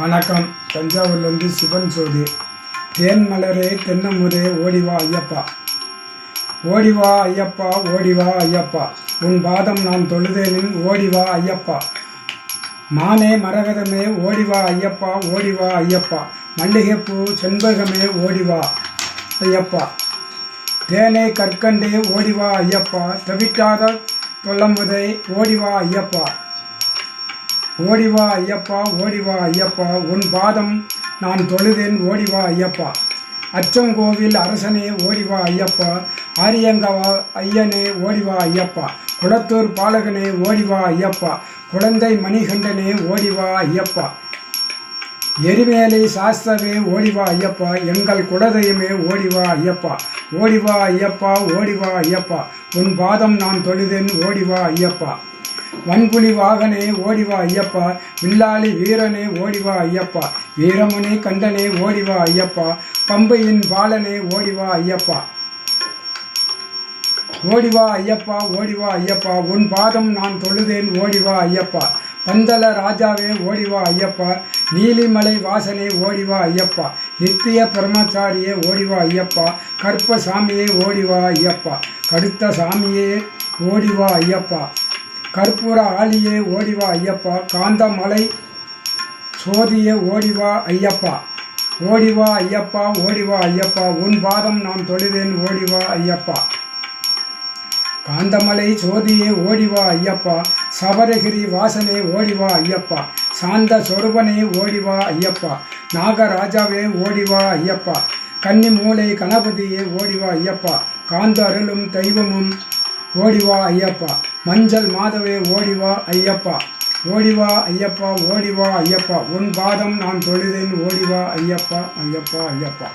வணக்கம். தஞ்சாவூர்லேருந்து சிவன் ஜோதி. தேன் மலரே தென்னமுரே ஓடிவா ஐயப்பா. ஓடிவா ஐயப்பா ஓடிவா ஐயப்பா. உன் பாதம் நான் தொழுதேனின் ஓடிவா ஐயப்பா. மானே மரகதமே ஓடிவா ஐயப்பா ஓடிவா ஐயப்பா. மல்லிகைப்பூ செண்பகமே ஓடிவா ஐயப்பா. தேனே கற்கண்டே ஓடிவா ஐயப்பா. தவிட்டாத தொல்லமுதை ஓடிவா ஐயப்பா. ஓடிவா ஐயப்பா ஓடிவா ஐயப்பா உன் பாதம் நான் தொழுதேன் ஓடிவா ஐயப்பா. அச்சங்கோவில் அரசனே ஓடிவா ஐயப்பா. ஆரியங்கவா ஐயனே ஓடிவா ஐயப்பா. குளத்தூர் பாலகனே ஓடிவா ஐயப்பா. குழந்தை மணிகண்டனே ஓடிவா ஐயப்பா. எரிமேலை சாஸ்திரமே ஓடிவா ஐயப்பா. எங்கள் குலதெய்வமே ஓடிவா ஐயப்பா. ஓடிவா ஐயப்பா ஓடிவா ஐயப்பா. உன் பாதம் நான் தொழுதேன் ஓடிவா ஐயப்பா. வன்குலி வாகனே ஓடிவா ஐயப்பா வில்லாளி வீரனே ஓடிவா ஐயப்பா வீரமணி கண்டனே ஓடிவா ஐயப்பா பம்பையின் பாலனே ஓடிவா ஐயப்பா ஓடிவா ஐயப்பா ஓடிவா ஐயப்பா உன் பாதம் நான் தொழுதேன் ஓடிவா ஐயப்பா பந்தல ராஜாவே ஓடிவா ஐயப்பா நீலிமலை வாசனே ஓடிவா ஐயப்பா நித்திய பிரம்மச்சாரியே ஓடிவா ஐயப்பா கற்ப சாமியே ஓடிவா ஐயப்பா கடுத்த சாமியே ஓடிவா ஐயப்பா கற்பூர ஆளியே ஓடிவா ஐயப்பா காந்தமலை சோதியே ஓடிவா ஐயப்பா. ஓடிவா ஐயப்பா ஓடிவா ஐயப்பா உன் பாதம் நான் தொழுதேன் ஓடிவா ஐயப்பா. காந்தமலை சோதியே ஓடிவா ஐயப்பா சபரகிரி வாசனே ஓடிவா ஐயப்பா சாந்த சொருபனே ஓடிவா ஐயப்பா நாகராஜாவே ஓடிவா ஐயப்பா கன்னி மூளை கணபதியே ஓடிவா ஐயப்பா காந்த அருளும் தெய்வமும் ஓடிவா ஐயப்பா. மஞ்சள் மாதவே ஓடிவா ஐயப்பா. ஓடிவா ஐயப்பா ஓடிவா ஐயப்பா. உன் பாதம் நான் தொழுதேன் ஓடிவா ஐயப்பா ஐயப்பா ஐயப்பா.